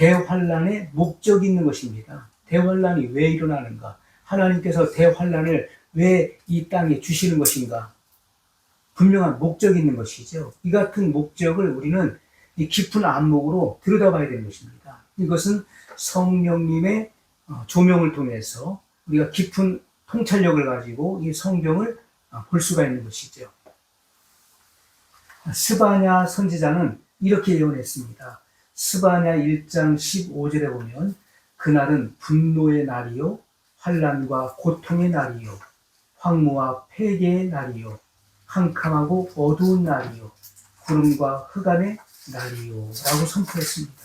대환란의 목적이 있는 것입니다. 대환란이 왜 일어나는가? 하나님께서 대환란을 왜 이 땅에 주시는 것인가? 분명한 목적이 있는 것이죠. 이 같은 목적을 우리는 이 깊은 안목으로 들여다봐야 되는 것입니다. 이것은 성령님의 어, 조명을 통해서 우리가 깊은 통찰력을 가지고 이 성경을 어, 볼 수가 있는 것이죠. 스바냐 선지자는 이렇게 예언했습니다. 스바냐 1장 15절에 보면 그날은 분노의 날이요 환란과 고통의 날이요 황무와 폐괴의 날이요 캄캄하고 어두운 날이요 구름과 흑암의 날이요 라고 선포했습니다.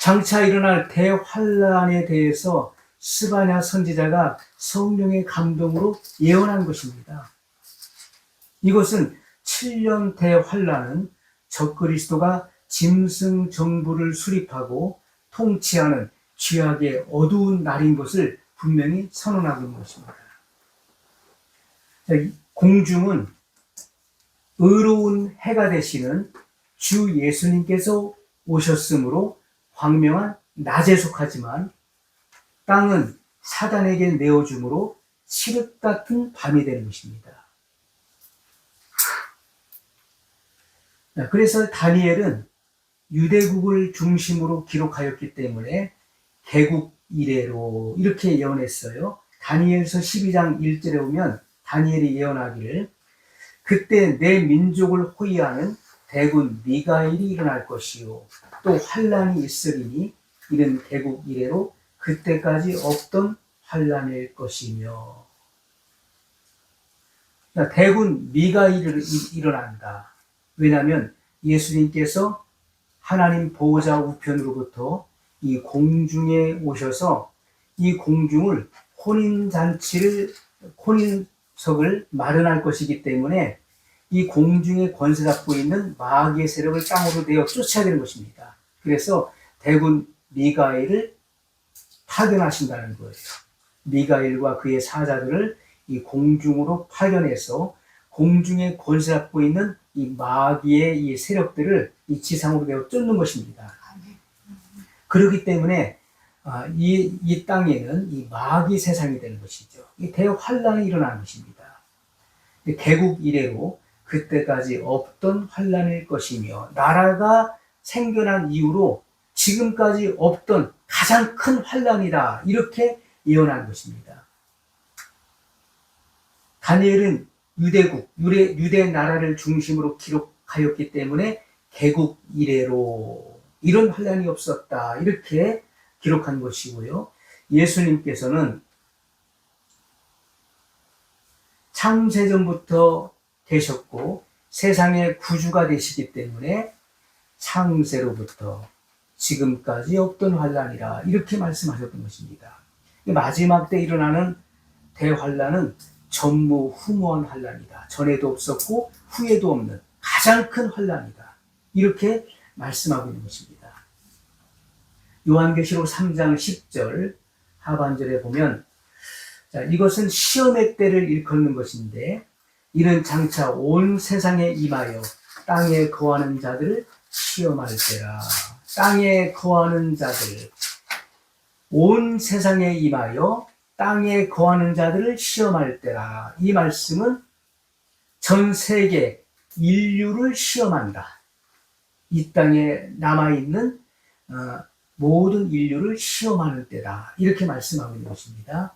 장차 일어날 대환란에 대해서 스바냐 선지자가 성령의 감동으로 예언한 것입니다. 이것은 7년 대환란은 적그리스도가 짐승 정부를 수립하고 통치하는 죄악의 어두운 날인 것을 분명히 선언하고 있는 것입니다. 공중은 의로운 해가 되시는 주 예수님께서 오셨으므로 광명한 낮에 속하지만 땅은 사단에게 내어줌으로 칠흑 같은 밤이 되는 것입니다. 그래서 다니엘은 유대국을 중심으로 기록하였기 때문에 개국 이래로 이렇게 예언했어요. 다니엘서 12장 1절에 보면 다니엘이 예언하기를 그때 내 민족을 호위하는 대군 미가일이 일어날 것이요 또 환란이 있으리니 이는 개국 이래로 그때까지 없던 환란일 것이며 그러니까 대군 미가일이 일어난다. 왜냐하면 예수님께서 하나님 보호자 우편으로부터 이 공중에 오셔서 이 공중을 혼인잔치를 혼인석을 마련할 것이기 때문에 이 공중에 권세 잡고 있는 마귀의 세력을 땅으로 내어 쫓아야 되는 것입니다. 그래서 대군 미가엘을 파견하신다는 거예요. 미가엘과 그의 사자들을 이 공중으로 파견해서 공중에 권세 잡고 있는 이 마귀의 이 세력들을 이 지상으로 내어 쫓는 것입니다. 그렇기 때문에 아, 이, 이 땅에는 이 마귀 세상이 되는 것이죠. 이 대환란이 일어나는 것입니다. 개국 이래로 그때까지 없던 환란일 것이며 나라가 생겨난 이후로 지금까지 없던 가장 큰 환란이다 이렇게 예언한 것입니다. 다니엘은 유대국, 유대, 유대 나라를 중심으로 기록하였기 때문에 개국 이래로 이런 환란이 없었다 이렇게 기록한 것이고요. 예수님께서는 창세전부터 되셨고 세상의 구주가 되시기 때문에 창세로부터 지금까지 없던 환란이라 이렇게 말씀하셨던 것입니다. 마지막 때 일어나는 대환란은 전무후무한 환란이다. 전에도 없었고 후에도 없는 가장 큰 환란이다. 이렇게 말씀하고 있는 것입니다. 요한계시록 3장 10절 하반절에 보면 자, 이것은 시험의 때를 일컫는 것인데 이는 장차 온 세상에 임하여 땅에 거하는 자들을 시험할 때라. 땅에 거하는 자들 온 세상에 임하여 땅에 거하는 자들을 시험할 때라. 이 말씀은 전 세계 인류를 시험한다. 이 땅에 남아있는 어, 모든 인류를 시험하는 때다. 이렇게 말씀하고 있는 것입니다.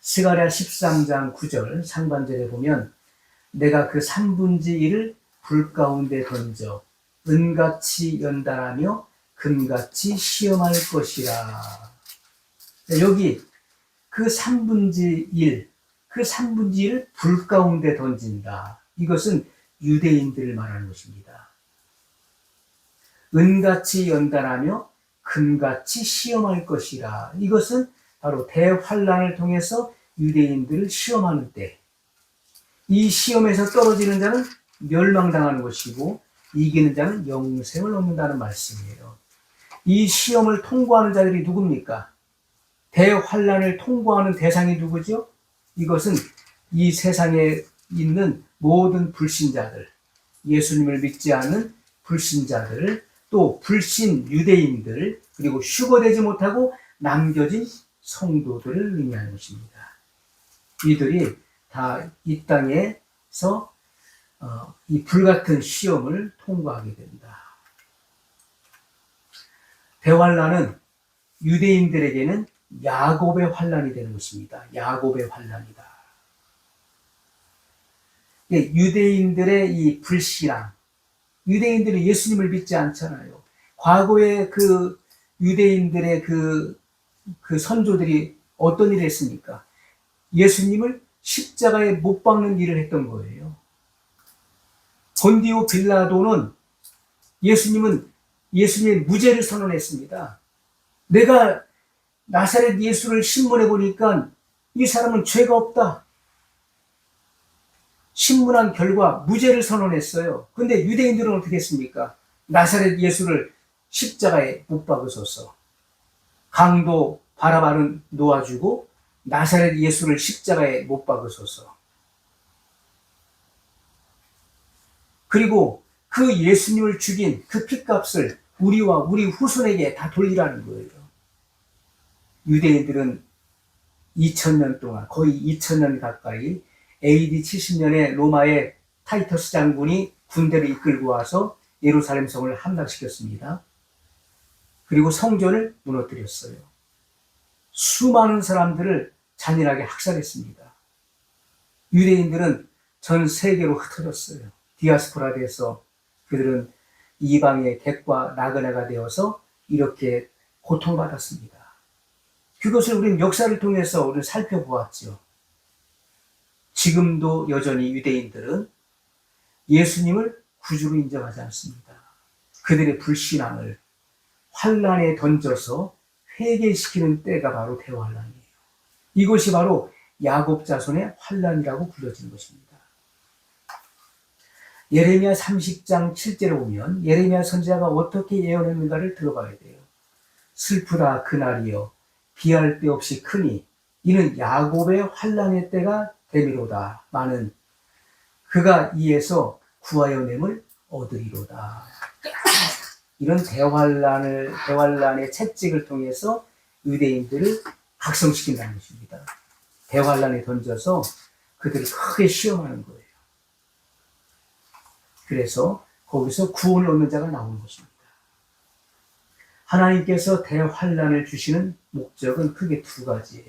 스가랴 13장 9절 상반절에 보면 내가 그 3분지 1을 불 가운데 던져 은같이 연단하며 금같이 시험할 것이라. 여기 그 3분지 1, 그 3분지 1을 불 가운데 던진다. 이것은 유대인들을 말하는 것입니다. 은같이 연단하며 금같이 시험할 것이라. 이것은 바로 대환란을 통해서 유대인들을 시험하는 때, 이 시험에서 떨어지는 자는 멸망당하는 것이고 이기는 자는 영생을 얻는다는 말씀이에요. 이 시험을 통과하는 자들이 누굽니까? 대환란을 통과하는 대상이 누구죠? 이것은 이 세상에 있는 모든 불신자들, 예수님을 믿지 않는 불신자들, 또 불신 유대인들, 그리고 휴거되지 못하고 남겨진 성도들을 의미하는 것입니다. 이들이 다 이 땅에서 어, 이 불같은 시험을 통과하게 된다. 대환란은 유대인들에게는 야곱의 환란이 되는 것입니다. 야곱의 환란이다. 예, 유대인들의 이 불신앙, 유대인들이 예수님을 믿지 않잖아요. 과거에 그 유대인들의 그, 그 선조들이 어떤 일을 했습니까? 예수님을 십자가에 못 박는 일을 했던 거예요. 본디오 빌라도는 예수님은 예수님의 무죄를 선언했습니다. 내가 나사렛 예수를 신문해 보니까 이 사람은 죄가 없다. 신문한 결과 무죄를 선언했어요. 근데 유대인들은 어떻게 했습니까? 나사렛 예수를 십자가에 못 박으소서. 강도 바라바는 놓아주고 나사렛 예수를 십자가에 못 박으소서. 그리고 그 예수님을 죽인 그 핏값을 우리와 우리 후손에게 다 돌리라는 거예요. 유대인들은 2000년 동안, 거의 2000년 가까이 AD 70년에 로마의 타이터스 장군이 군대를 이끌고 와서 예루살렘 성을 함락시켰습니다. 그리고 성전을 무너뜨렸어요. 수많은 사람들을 잔인하게 학살했습니다. 유대인들은 전 세계로 흩어졌어요. 디아스포라 돼서 그들은 이방의 객과 나그네가 되어서 이렇게 고통받았습니다. 그것을 우리는 역사를 통해서 우리는 살펴보았죠. 지금도 여전히 유대인들은 예수님을 구주로 인정하지 않습니다. 그들의 불신앙을 환란에 던져서 회개시키는 때가 바로 대환란이에요. 이것이 바로 야곱 자손의 환란이라고 불려지는 것입니다. 예레미야 30장 7절에 보면 예레미야 선지자가 어떻게 예언했는가를 들어봐야 돼요. 슬프다 그날이여 비할 데 없이 크니 이는 야곱의 환란의 때가 되미로다. 많은 그가 이에서 구하여 냄을 얻으리로다. 이런 대환란을 대환란의 채찍을 통해서 유대인들을 각성시킨다는 것입니다. 대환란에 던져서 그들을 크게 시험하는 거예요. 그래서 거기서 구원을 얻는 자가 나오는 것입니다. 하나님께서 대환란을 주시는 목적은 크게 두 가지예요.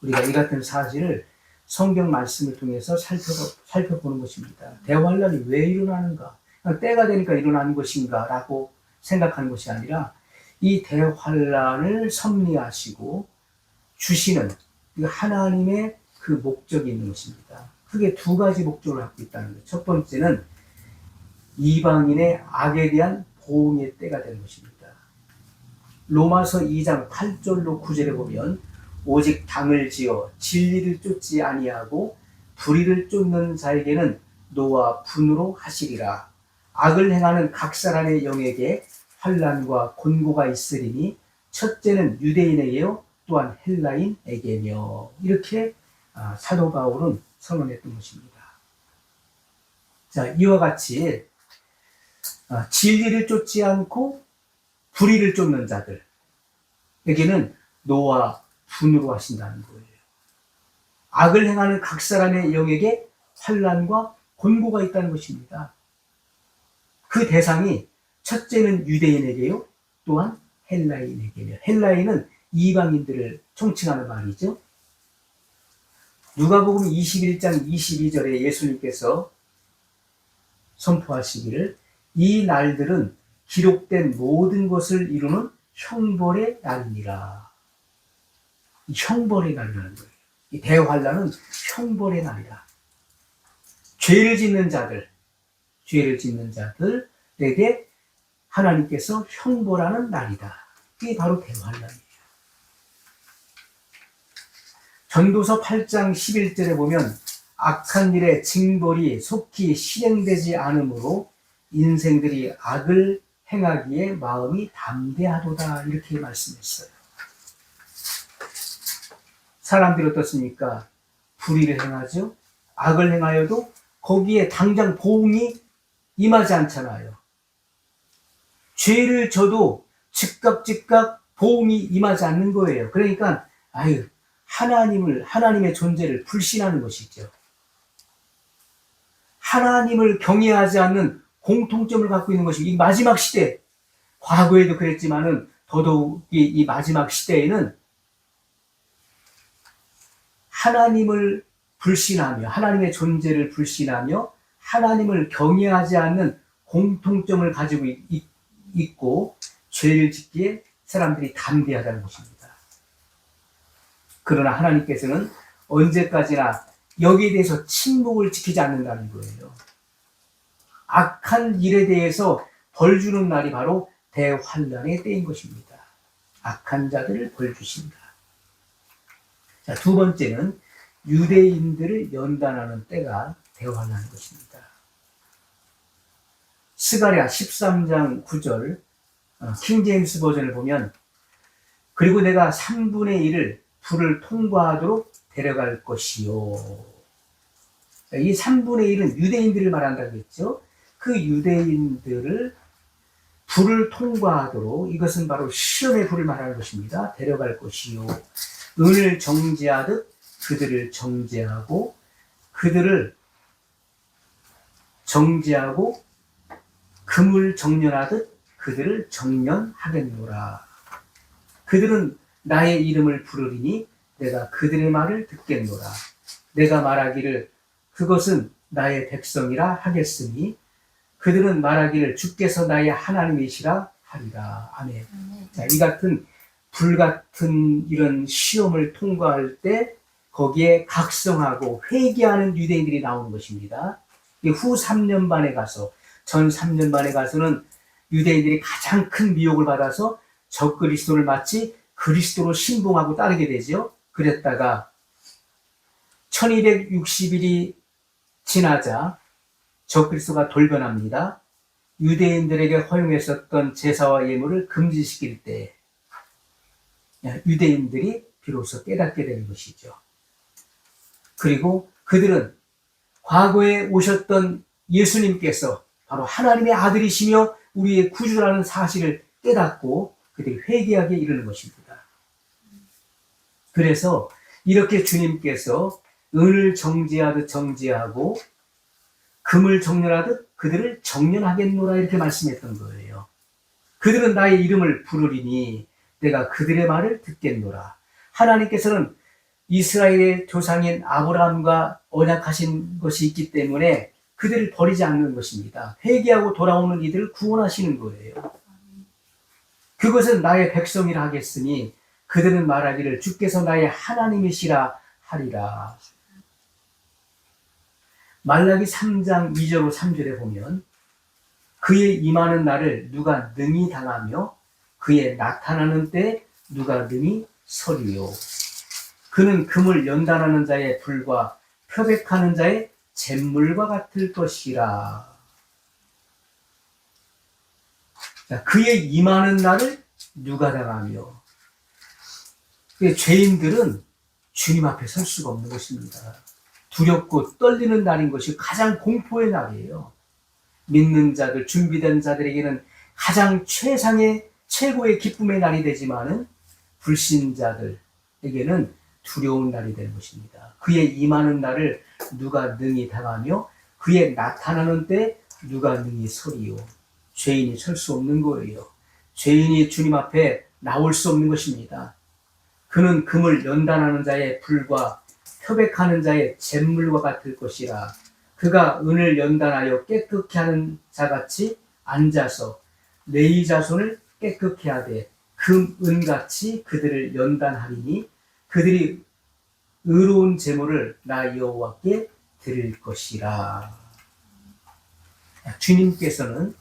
우리가 이 같은 사실을 성경 말씀을 통해서 살펴, 살펴보 는 것입니다. 대환란이 왜 일어나는가? 때가 되니까 일어나는 것인가? 라고 생각하는 것이 아니라 이 대환란을 섭리하시고 주시는 그 하나님의 그 목적이 있는 것입니다. 크게 두 가지 목적을 갖고 있다는 거예요. 첫 번째는 이방인의 악에 대한 보응의 때가 되는 것입니다. 로마서 2장 8절로 9절에 보면 오직 당을 지어 진리를 쫓지 아니하고 불의를 쫓는 자에게는 노와 분으로 하시리라. 악을 행하는 각 사람의 영에게 환란과 곤고가 있으리니 첫째는 유대인에게요 또한 헬라인에게며 이렇게 아, 사도 바울은 선언했던 것입니다. 자 이와 같이 아, 진리를 쫓지 않고 불의를 쫓는 자들에게는 노와 분으로 하신다는 거예요. 악을 행하는 각 사람의 영에게 환란과 곤고가 있다는 것입니다. 그 대상이 첫째는 유대인에게요, 또한 헬라인에게며 헬라인은 이방인들을 총칭하는 말이죠. 누가복음 21장 22절에 예수님께서 선포하시기를 이 날들은 기록된 모든 것을 이루는 형벌의 날이니라. 형벌의 날이라는 거예요. 이 대환란은 형벌의 날이다. 죄를 짓는 자들, 죄를 짓는 자들에게 하나님께서 형벌하는 날이다. 이게 바로 대환란이에요. 전도서 8장 11절에 보면 악한 일의 징벌이 속히 실행되지 않으므로 인생들이 악을 행하기에 마음이 담대하도다 이렇게 말씀했어요. 사람들이 어떻습니까? 불의를 행하죠. 악을 행하여도 거기에 당장 보응이 임하지 않잖아요. 죄를 져도 즉각 즉각 보험이 임하지 않는 거예요. 그러니까 아유 하나님을 하나님의 존재를 불신하는 것이죠. 하나님을 경외하지 않는 공통점을 갖고 있는 것이 이 마지막 시대 과거에도 그랬지만은 더더욱 이, 이 마지막 시대에는 하나님을 불신하며 하나님의 존재를 불신하며 하나님을 경외하지 않는 공통점을 가지고 있, 있고 죄를 짓기에 사람들이 담대하다는 것입니다. 그러나 하나님께서는 언제까지나 여기에 대해서 침묵을 지키지 않는다는 거예요. 악한 일에 대해서 벌 주는 날이 바로 대환란의 때인 것입니다. 악한 자들을 벌 주신다. 자, 두 번째는 유대인들을 연단하는 때가 대환란인 것입니다. 스가랴 13장 9절 어, 킹제임스 버전을 보면 그리고 내가 3분의 1을 불을 통과하도록 데려갈 것이요. 자, 이 3분의 1은 유대인들을 말한다고 했죠. 그 유대인들을 불을 통과하도록 이것은 바로 시험의 불을 말하는 것입니다. 데려갈 것이요. 은을 정죄하듯 그들을 정죄하고 그들을 정죄하고 금을 정련하듯 그들을 정련하겠노라. 그들은 나의 이름을 부르리니 내가 그들의 말을 듣겠노라. 내가 말하기를 그것은 나의 백성이라 하겠으니 그들은 말하기를 주께서 나의 하나님이시라 하리라. 아멘. 자, 이 같은 불 같은 이런 시험을 통과할 때 거기에 각성하고 회개하는 유대인들이 나오는 것입니다. 후 3년 반에 가서 전 3년 반에 가서는 유대인들이 가장 큰 미혹을 받아서 적 그리스도를 마치 그리스도로 신봉하고 따르게 되죠. 그랬다가 1260일이 지나자 적 그리스도가 돌변합니다. 유대인들에게 허용했었던 제사와 예물을 금지시킬 때 유대인들이 비로소 깨닫게 되는 것이죠. 그리고 그들은 과거에 오셨던 예수님께서 바로 하나님의 아들이시며 우리의 구주라는 사실을 깨닫고 그들이 회개하게 이르는 것입니다. 그래서 이렇게 주님께서 은을 정지하듯 정지하고 금을 정렬하듯 그들을 정렬하겠노라 이렇게 말씀했던 거예요. 그들은 나의 이름을 부르리니 내가 그들의 말을 듣겠노라. 하나님께서는 이스라엘의 조상인 아브라함과 언약하신 것이 있기 때문에 그들을 버리지 않는 것입니다. 회개하고 돌아오는 이들을 구원하시는 거예요. 그것은 나의 백성이라 하겠으니 그들은 말하기를 주께서 나의 하나님이시라 하리라. 말라기 3장 2절 3절에 보면 그의 임하는 날을 누가 능히 당하며 그의 나타나는 때 누가 능히 서리요. 그는 금을 연단하는 자의 불과 표백하는 자의 잿물과 같을 것이라. 자, 그의 임하는 날을 누가 당하며 죄인들은 주님 앞에 설 수가 없는 것입니다. 두렵고 떨리는 날인 것이 가장 공포의 날이에요. 믿는 자들, 준비된 자들에게는 가장 최상의 최고의 기쁨의 날이 되지만은 불신자들에게는 두려운 날이 되는 것입니다. 그의 임하는 날을 누가 능히 당하며 그의 나타나는 때 누가 능히 서리요. 죄인이 설 수 없는 거예요. 죄인이 주님 앞에 나올 수 없는 것입니다. 그는 금을 연단하는 자의 불과 협백하는 자의 잿물과 같을 것이라. 그가 은을 연단하여 깨끗게 하는 자같이 앉아서 레이 자손을 깨끗게 하되 금, 은같이 그들을 연단하리니 그들이 의로운 제물을 나 여호와께 드릴 것이라. 주님께서는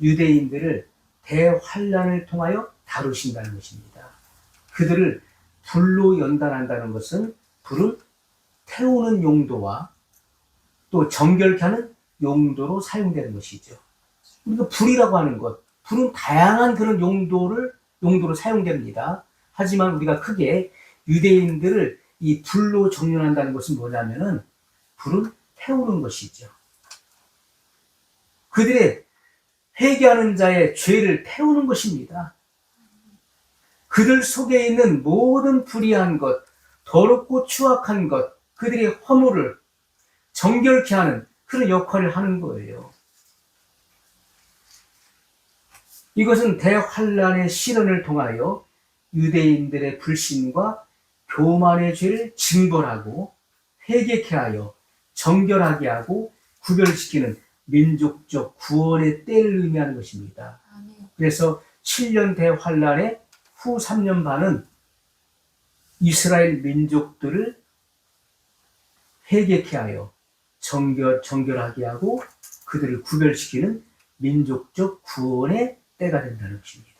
유대인들을 대환란을 통하여 다루신다는 것입니다. 그들을 불로 연단한다는 것은 불을 태우는 용도와 또 정결케 하는 용도로 사용되는 것이죠. 우리가 불이라고 하는 것, 불은 다양한 그런 용도를 용도로 사용됩니다. 하지만 우리가 크게 유대인들을 이 불로 정렬한다는 것은 뭐냐면은 불은 태우는 것이죠. 그들의 회개하는 자의 죄를 태우는 것입니다. 그들 속에 있는 모든 불의한 것, 더럽고 추악한 것, 그들의 허물을 정결케 하는 그런 역할을 하는 거예요. 이것은 대환란의 시련을 통하여 유대인들의 불신과 교만의 죄를 징벌하고 회개케 하여 정결하게 하고 구별시키는 민족적 구원의 때를 의미하는 것입니다. 그래서 7년 대환란의 후 3년 반은 이스라엘 민족들을 회개케 하여 정결, 정결하게 하고 그들을 구별시키는 민족적 구원의 때가 된다는 것입니다.